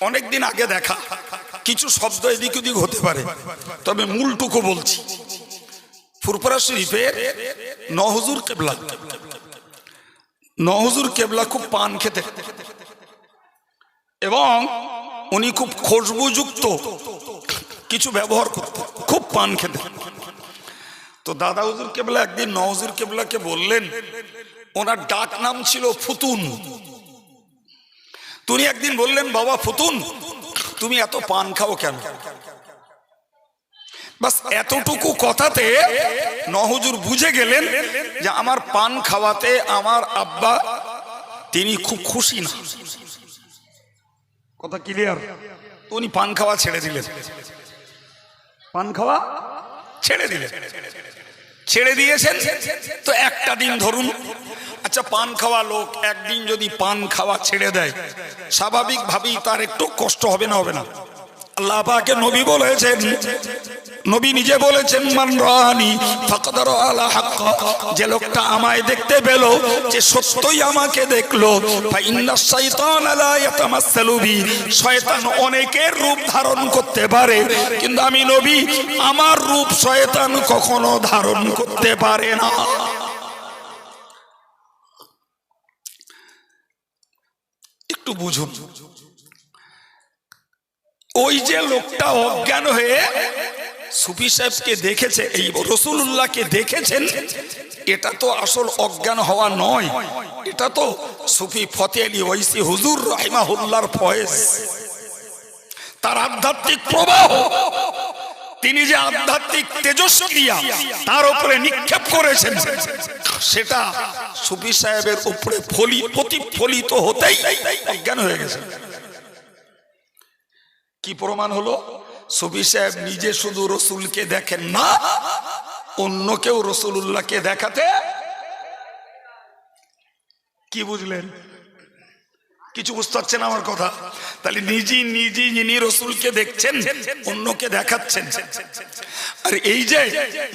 অনেকদিন আগে দেখা। কিছু শব্দ এদিক ওদিক হতে পারে। তবে মূলটুকু বলছি ফুরপুরা শরীফের নহজুর কেবলা। নহজুর কেবলা খুব পান খেতে। এবং উনি খুব খুশবুযুক্ত কিছু ব্যবহার করতেন খুব পান খেতে। তো দাদা হুজুর কেবলা একদিন নওজুর কেবলাকে বললেন, ওনার ডাক নাম ছিল ফুতুন। তুমি একদিন বললেন বাবা ফুতুন তুমি এত পান খাও কেন? বাস এতটুকু কথাতে নহজুর বুঝে গেলেন যে আমার পান খাওয়াতে আমার আব্বা তিনি খুব খুশি না। কথা ক্লিয়ার উনি পান খাওয়া ছেড়ে দিলেন। পান খাওয়া? ছেড়ে দিলেন। ছেড়ে দিয়েছেন। তো একটা দিন ধরুন আচ্ছা পান খাওয়া লোক একদিন যদি পান খাওয়া ছেড়ে দেয়, স্বাভাবিকভাবেই তার একটু কষ্ট হবে না হবে না। আল্লাহ নবী বলেছেন, নবী নিজে বলেছেন, মান রানি ফাকদার আলা হাক্কা। যে লোকটা আমায় দেখতে পেল, যে সত্যই আমাকে দেখল ইন্না শাইতান লা ইয়াতামাসসালু বি। শয়তান অনেকের রূপ ধারণ করতে পারে, কিন্তু আমি নবী, আমার রূপ শয়তান কখনো ধারণ করতে পারে না। একটু বুঝুন। ওই যে লোকটা অজ্ঞান হয়ে সুফি সাহেবকে দেখেছে, এই রসুল্লাহকে দেখেছেন, এটা তো আসল অজ্ঞান হওয়া নয়। এটা তো সুফি ফতে আলী ওইসি হুজুর রাহিমাহুল্লার ফয়েজ। তার আধ্যাত্মিক প্রবাহ তিনি যে আধ্যাত্মিক তেজস্ক্রিয়া তার উপরে নিক্ষেপ করেছেন। সেটা সুফি সাহেবের উপরে ফলি প্রতিফলিত হতেই অজ্ঞান হয়ে গেছে। কি প্রমাণ হলো? সুফি সাহেব নিজে শুধু রসুলকে দেখেন না, অন্য কেউ রসুল্লাহকে দেখাতে কি বুঝলেন? কিছু বুঝতে পারছেন আমার কথা? তাহলে নিজে নিজে যিনি রসুলকে দেখছেন, অন্যকে দেখাচ্ছেন। আর এই যে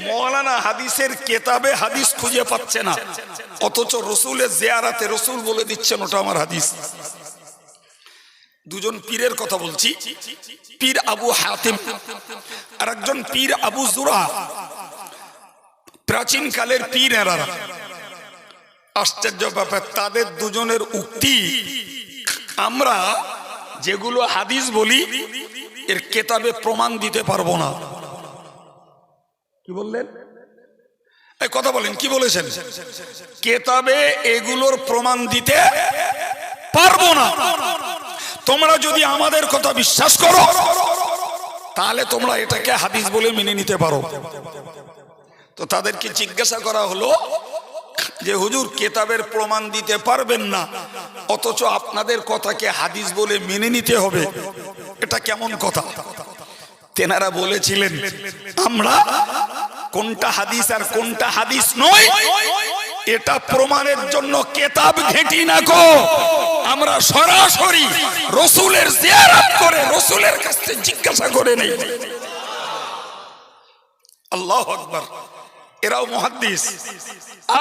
মৌলানা হাদিসের কেতাবে হাদিস খুঁজে পাচ্ছে না, অথচ রসুলের জেয়ারাতে রসুল বলে দিচ্ছেন, ওটা আমার হাদিস। দুজন পীরের কথা বলছি। পীর আবু হাতিম আর একজন পীর আবু জুরা। প্রাচীন কালের পীর এরারা আশ্চর্য ব্যাপার, তাদের দুজনের উক্তি আমরা যেগুলো হাদিস বলি, এর কেতাবে প্রমাণ দিতে পারব না। কি বললেন? কথা বলেন, কি বলেছেন? কেতাবে এগুলোর প্রমাণ দিতে পারব না। তোমরা যদি আমাদের কথা বিশ্বাস করো, তাহলে তোমরা এটাকে হাদিস বলে মেনে নিতে পারো। তো তাদেরকে জিজ্ঞাসা করা হলো যে, হুজুর, কেতাবের প্রমাণ দিতে পারবেন না। অথচ আপনাদের কথাকে হাদিস বলে মেনে নিতে হবে। এটা কেমন কথা? তেনারা বলেছিলেন, আমরা কোনটা হাদিস আর কোনটা হাদিস নয়, এটা প্রমাণের জন্য কেতাব ঘেঁটি না কো আমরা সরাসরি রসুলের জিয়ারত করে রসুলের কাছ জিজ্ঞাসা করে নেই। আল্লাহ আকবার। এরাও মহাদ্দিস।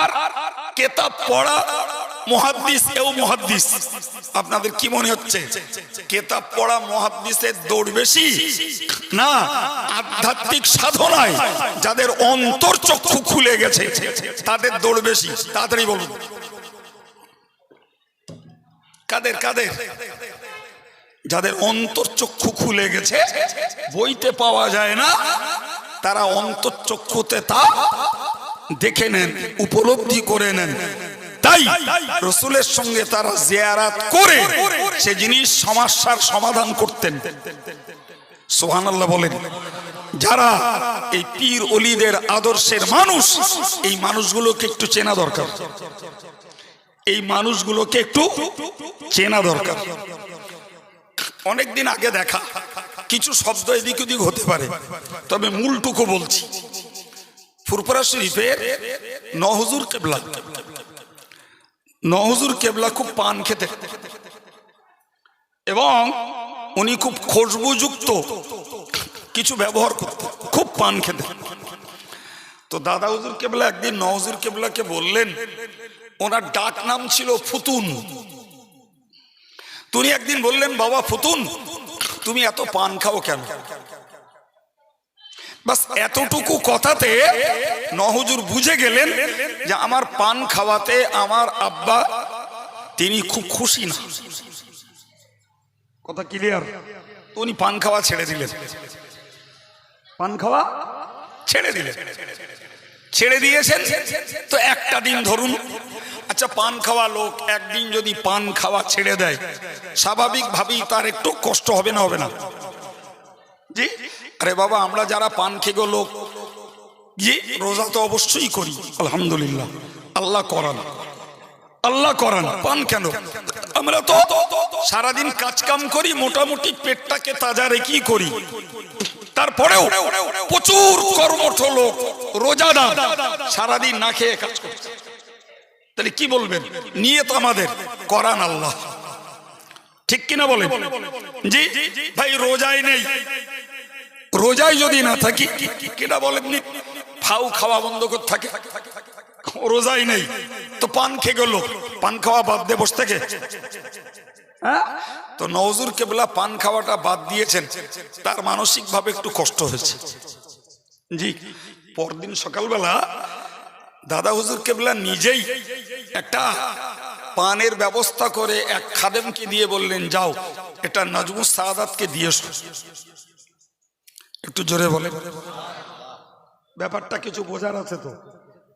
আর কেতাব পড়া মহাদ্দিস, এও মহাদ্দিস। আপনাদের কি মনে হচ্ছে? কেতাব পড়া মহাদ্দিসের দৌড় বেশি? না, আধ্যাত্মিক সাধনায় যাদের অন্তর চক্ষু খুলে গেছে, তাদের দৌড় বেশি। তাড়াতাড়ি বলুন। কাদের কাদের? যাদের অন্তর চক্ষু খুলে গেছে, বইতে পাওয়া যায় না, তারা অন্তর চক্ষুতে তা দেখে নেন, উপলব্ধি করে নেন। তাই রসুলের সঙ্গে তারা জিয়ারাত করে সে জিনিস সমস্যার সমাধান করতেন। সোহান আল্লাহ বলেন যারা এই পীর অলিদের আদর্শের মানুষ এই মানুষগুলোকে একটু চেনা দরকার। এই মানুষগুলোকে একটু চেনা দরকার। অনেকদিন আগে দেখা কিছু শব্দ এদিক ওদিক হতে পারে তবে মূলটুকু বলছি। ফুরপুরা শরীফের নহজুর কেবলা নহজুর কেবলা খুব পান খেতে। এবং উনি খুব খুশবুযুক্ত, কিছু ব্যবহার করতেন খুব পান খেতে। তো দাদা হুজুর কেবলা একদিন নহজুর কেবলাকে বললেন, ওনার ডাক নাম ছিল ফুতুন। তুমি একদিন বললেন, বাবা ফুতুন, তুমি এত পান খাও কেন? বাস এতটুকু কথাতে নহজুর বুঝে গেলেন যে আমার পান খাওয়াতে আমার আব্বা তিনি খুব খুশি না। কথা ক্লিয়ার উনি পান খাওয়া ছেড়ে দিলেন। পান খাওয়া? ছেড়ে দিলেন। ছেড়ে দিয়েছেন? তো একটা দিন ধরুন। আচ্ছা পান খাওয়া লোক একদিন যদি পান খাওয়া ছেড়ে দেয় স্বাভাবিকভাবেই তার একটু কষ্ট হবে না হবে না? জি? আরে বাবা, আমরা যারা পান খেগো লোক, জি, রোজা তো অবশ্যই করি, আলহামদুলিল্লাহ। আল্লাহ করান। আল্লাহ করান, পান কেন? আমরা তো সারাদিন কাজ কাম করি, মোটামুটি পেটটাকে তাজা রেখেই করি। তারপরেও প্রচুর কর্মঠ লোক রোজা রোজাদার, সারাদিন না খেয়ে কাজ করছে। তাহলে কি বলবেন? নিয়ে তো আমাদের, করান আল্লাহ। ঠিক কিনা বলেন? জি? ভাই, রোজাই নেই। রোজাই যদি না থাকি কেটা বলেননি? ফাউ খাওয়া বন্ধ করে থাকে। রোজাই নেই। তো পান খেয়ে গেল। পান খাওয়া বাদ দিয়ে বসে থেকে। হ্যাঁ? তো নজরুল কেবলা পান খাওয়াটা বাদ দিয়েছেন। তার মানসিক ভাবে একটু কষ্ট হয়েছে। জি, পরদিন সকালবেলা দাদা হুজুর কেবলা নিজেই একটা পানের ব্যবস্থা করে এক খাদেমকে দিয়ে বললেন, যাও, এটা নাজমুস সাদাতকে দিয়ে। একটু জোরে বলে। ব্যাপারটা কিছু বোঝার আছে তো।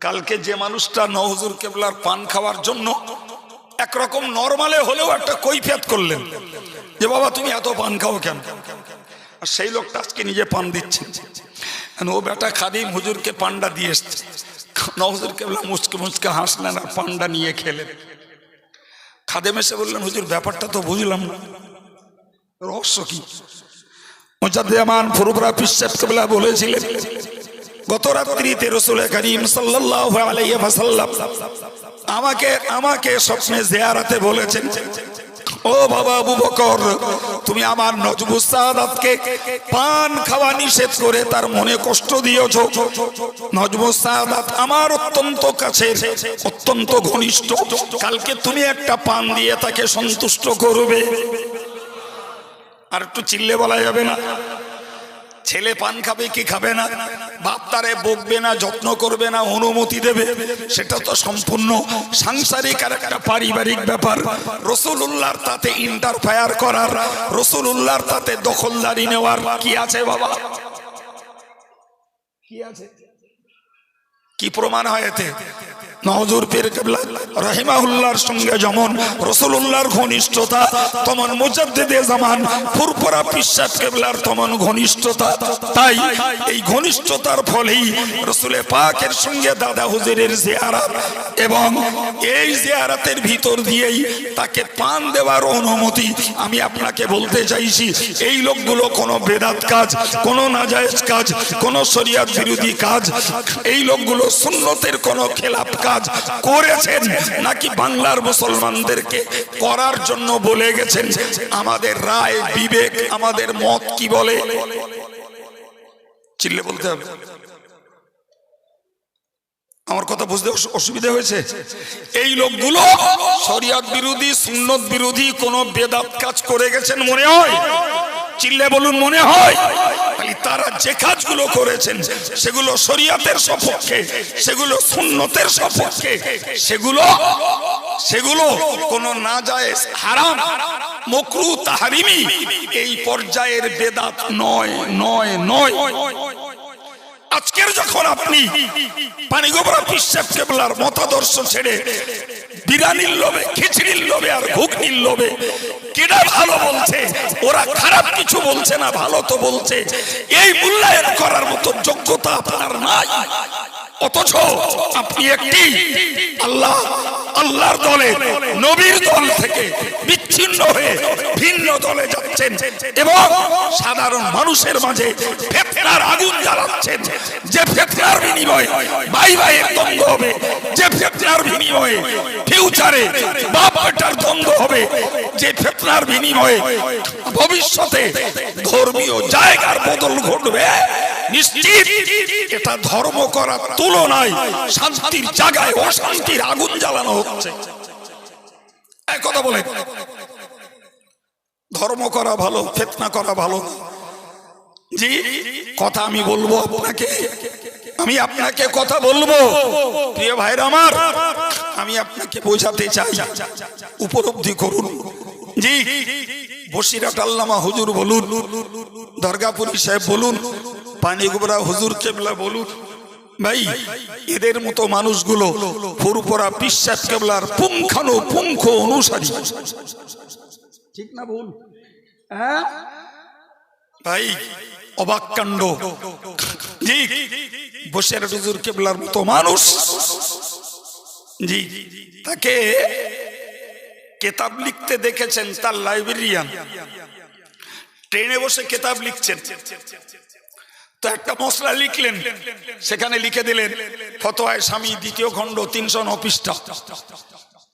কালকে যে মানুষটা নহুজুর কেবলার পান খাওয়ার জন্য একরকম নর্মালে হলেও একটা কৈফিয়াত করলেন যে, বাবা, তুমি এত পান খাও কেন? আর সেই লোকটা আজকে নিজে পান দিচ্ছে। ও বেটা খাদিম হুজুরকে পান্ডা দিয়ে এসছে। নহুজুর কেবলা মুচকে মুচকে হাসলেন আর পান্ডা নিয়ে খেলেন। খাদেম এসে বললেন, হুজুর, ব্যাপারটা তো বুঝলাম না। রহস্য কি? মুজাদ্দেমান ফুরুবরা পিসাব কেবলা বলেছিলেন, গত রাত্রিতে রসুল করিম সাল্লাল্লাহু আলাইহি ওয়াসাল্লাম আমাকে আমাকে স্বপ্নে জিয়ারাতে বলেছেন, ও বাবা আবু বকর, তুমি আমার নজবুস সাদাতকে পান খাওয়া নিষেধ করে তার মনে কষ্ট দিয়েছ। নজবুস সাদাত আমার অত্যন্ত কাছে অত্যন্ত ঘনিষ্ঠ। কালকে তুমি একটা পান দিয়ে তাকে সন্তুষ্ট করবে। আর একটু চিল্লে বলা যাবে না। ছেলে পান খাবে কি খাবে না? বাপ তারে বকবে না, যত্ন করবে না, অনুমতি দেবে, সেটা তো সম্পূর্ণ সাংসারিক আর একটা পারিবারিক ব্যাপার। রসুল উল্লাহর তাতে ইন্টারফায়ার করার রসুল উল্লাহর তাতে দখলদারি নেওয়ার কি আছে বাবা? কি আছে? কি প্রমাণ হয় এতে? এবং এই জিয়ারাতের ভিতর দিয়েই তাকে পান দেওয়ার অনুমতি আমি আপনাকে বলতে চাইছি। এই লোকগুলো কোনো বেদাত কাজ, কোনো নাজায়েজ কাজ, কোনো শরিয়াত বিরোধী কাজ, এই লোকগুলো সুন্নতের কোন খেলাপ কাজ করেছেন নাকি বাংলার মুসলমানদেরকে করার জন্য বলে গেছেন? আমাদের রায় বিবেক, আমাদের মত কি বলে? চিল্লে বলতে হবে। আমার কথা বুঝতে অসু- অসুবিধা হয়েছে? এই লোকগুলো শরিয়ত বিরোধী, সুন্নত বিরোধী কোন বেদাত কাজ করে গেছেন মনে হয়? চিল্লে বলুন, মনে হয়? তারা যে কাজগুলো করেছেন, সেগুলো শরিয়াতের সপক্ষে, সেগুলো সুন্নতের সপক্ষে, সেগুলো সেগুলো কোনো না যায় হারাম, মকরু, তাহারিমি, এই পর্যায়ের বেদাত নয় নয় নয়। আজকের যখন আপনি পানিগোবরা পিসাব কেবলার মতাদর্শ ছেড়ে বিরানির লোভে, খিচড়ির লোভে আর ঘুগনির লোভে কেডা ভালো বলছে? ওরা খারাপ কিছু বলছে না, ভালো তো বলছে। এই মূল্যায়ন করার মতো যোগ্যতা আপনার নাই। অথচ আপনি একটি আল্লাহ আল্লাহর দলে, নবীর দল থেকে বিচ্ছিন্ন হয়ে ভিন্ন দলে যাচ্ছেন এবং সাধারণ মানুষের মাঝে ফেতনার আগুন জ্বালাচ্ছেন। যে ফেতনার বিনিময়ে ভাই ভাইয়ের দ্বন্দ্ব হবে, যে ফেতনার বিনিময়ে ফিউচারে বাপ বেটার দ্বন্দ্ব হবে, যে ফেতনার বিনিময়ে ভবিষ্যতে ধর্মীয় জায়গার বদল ঘটবে। নিশ্চিত এটা ধর্ম করার তুলনায় শান্তির জায়গায় অশান্তির আগুন জ্বালানো হচ্ছে। কথা বলে, ধর্ম করা ভালো, ফেতনা করা ভালো। জি, কথা আমি বলব আপনাকে, আমি আপনাকে কথা বলব। প্রিয় ভাইরা আমার, আমি আপনাকে বোঝাতে চাই, উপলব্ধি করুন। জি বসিরাট আল্লামা হুজুর বলুন, দরগাপুরি সাহেব বলুন পানিগুবরা হুজুর কেবলা বলুন। ভাই এদের মতো মানুষগুলো ফুরপুরা বিশ্বাস কেবলার পুঙ্খানো পুঙ্খ অনুসারী। ঠিক না ভুল? হ্যাঁ? ভাই অবাক কাণ্ড। জি বসের হুজুর কেবলার মতো মানুষ। জি তাকে কেতাব লিখতে দেখেছেন তার লাইব্রেরিয়ান। ট্রেনে বসে কেতাব লিখছেন। তো একটা মশলা লিখলেন। সেখানে লিখে দিলেন, ফতোয়ায় স্বামী, দ্বিতীয় খণ্ড তিনশো নপিষ্ঠা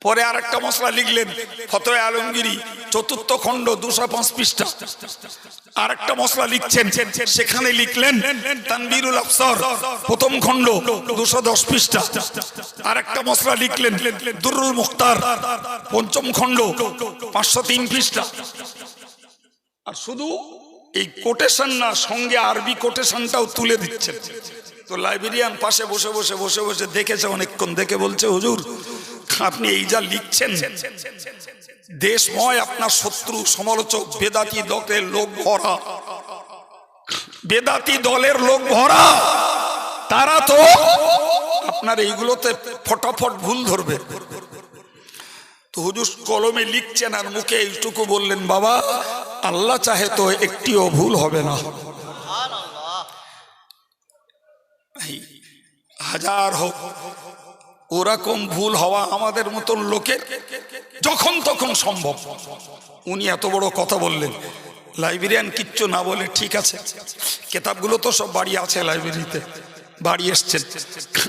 পরে আর একটা মশলা লিখলেন ফতোয় আলমগিরি চতুর্থ খণ্ড, দুশো পাঁচ পৃষ্ঠা আর একটা মশলা লিখছেন, সেখানে লিখলেন, তানবিরুল আফসর, প্রথম খণ্ড, দুশো দশ পৃষ্ঠা আর একটা মশলা লিখলেন, দুরুল মুখতার, পঞ্চম খণ্ড, পাঁচশো তিন পৃষ্ঠা আর শুধু এই কোটেশন না, সঙ্গে আরবি কোটেশনটাও তুলে দিচ্ছেন। তো লাইব্রেরিয়ান পাশে বসে বসে বসে বসে দেখেছে অনেকক্ষণ, দেখে বলছে, হুজুর, আপনি এই যা লিখছেন, দেশময় আপনার শত্রু, সমালোচক, বেদাতি দলের লোক ভরা। বেদাতি দলের লোক ভরা। তারা তো আপনার এইগুলোতে ফটাফট ভুল ধরবে। তো হুজুর কলমে লিখছেন আর মুখে এইটুকু বললেন, বাবা আল্লাহ চাহে তো একটিও ভুল হবে না। হাজার হোক, ওরকম ভুল হওয়া আমাদের মতন লোকের যখন তখন সম্ভব। উনি এত বড় কথা বললেন। লাইব্রেরিয়ান কিচ্ছু না বলে ঠিক আছে। কেতাবগুলো তো সব বাড়ি আছে লাইব্রেরিতে। বাড়ি এসছেন।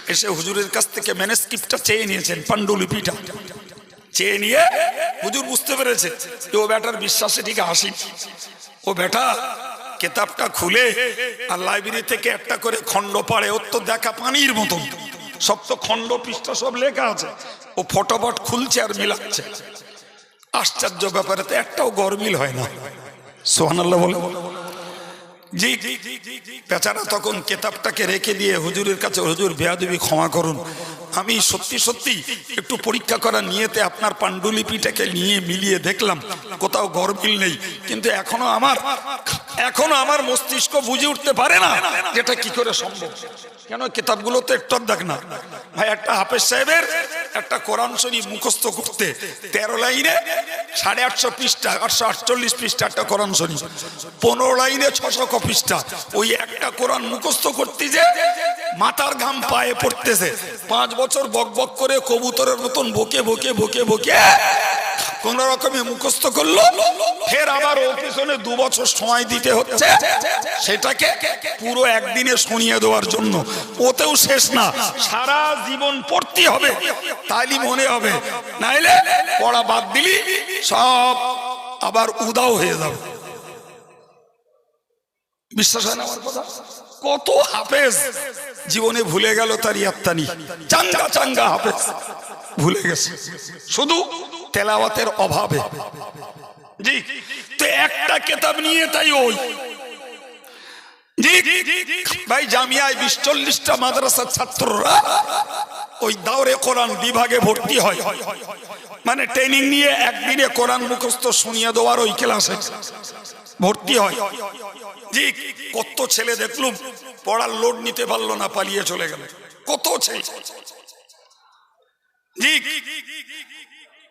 এসে হুজুরের কাছ থেকে ম্যানেস্ক্রিপ্টটা চেয়ে নিয়েছেন পাণ্ডুলিপিটা। চেয়ে নিয়ে হুজুর বুঝতে পেরেছে যে ও বেটার বিশ্বাসে ঠিক আসি ও বেটা কেতাবটা খুলে আর লাইব্রেরি থেকে একটা করে খণ্ড পাড়ে, ওর তো দেখা পানির মতন। সব তো খণ্ড পৃষ্ঠা সব লেখা আছে। ও ফটোফট খুলছে আর মিলাচ্ছে। আশ্চর্য ব্যাপারে তো একটাও গরমিল হয় না। সোহান আল্লাহ বলে। জি বেচারা তখন কেতাবটাকে রেখে দিয়ে হুজুরের কাছে, হুজুর, বেয়াদবি ক্ষমা করুন। আমি সত্যি সত্যি একটু পরীক্ষা করা নিয়েতে আপনার পাণ্ডুলিপিটাকে নিয়ে মিলিয়ে দেখলাম। কোথাও গরমিল নেই। কিন্তু এখনও আমার এখনও আমার মস্তিষ্ক বুঝে উঠতে পারে না যেটা কি করে সম্ভব। কেন? কেতাবগুলো তো একটু দেখ না। ভাই, একটা হাফেজ সাহেবের একটা কোরআন শরীফ মুখস্থ করতে তেরো লাইনে সাড়ে আটশো পৃষ্ঠা, আটশো আটচল্লিশ পৃষ্ঠা একটা কোরআন শরীফ। পনেরো লাইনে ছশো ক পৃষ্ঠা। ওই একটা কোরআন মুখস্থ করতে যে মাথার ঘাম পায়ে পড়তেছে। পাঁচ বছর বক বক করে কবুতরের মতন বকে বকে বকে বকে কোন রকমে মুখস্থ করল। ফের আবার ও পিছনে দু বছর সময় দিতে হচ্ছে। সেটাকে পুরো একদিনে শুনিয়ে দেওয়ার জন্য। ওতেও শেষ না। সারা জীবন পড়তে হবে। তাইলে মনে হবে। নাইলে পড়া বাদ দিলি, সব আবার উদাও হয়ে যাবে। বিশ্বাস হয় না কত হাফেজ। জীবনে ভুলে গেল তার ইয়াত্তানি। চাঙ্গা চাঙ্গা হাফেজ। ভুলে গেছে। শুধু তেলাওয়াতের অভাবে। জি, তো একটা কেতাব নিয়ে তাই ওই। ভাই জামিয়ায় বিশ চল্লিশটা মাদ্রাসার ছাত্ররা ওই দাওরে কোরআন বিভাগে ভর্তি হয়। মানে ট্রেনিং নিয়ে একদিনে কোরআন মুখস্থ শুনিয়ে দেওয়ার ওই ক্লাসে ভর্তি হয়। জি, কত ছেলে দেখলুম পড়ার লোড নিতে পারল না, পালিয়ে চলে গেল। কত ছেলে? জি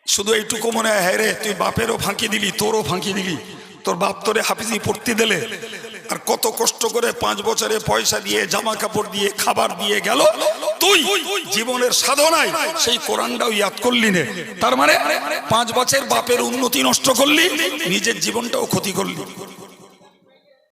শুধু এইটুকু মনে হয় হ্যাঁ রে, তুই বাপেরও ফাঁকি দিলি, তোরও ফাঁকি দিলি। তোর বাপ তোরে হাফিজি পড়তে দিলে। আর কত কষ্ট করে পাঁচ বছরে পয়সা দিয়ে জামা কাপড় দিয়ে, খাবার দিয়ে গেল। তুই জীবনের সাধনায় সেই কোরআনটাও ইয়াদ করলি নে। তার মানে পাঁচ বছর বাপের উন্নতি নষ্ট করলি, নিজের জীবনটাও ক্ষতি করলি।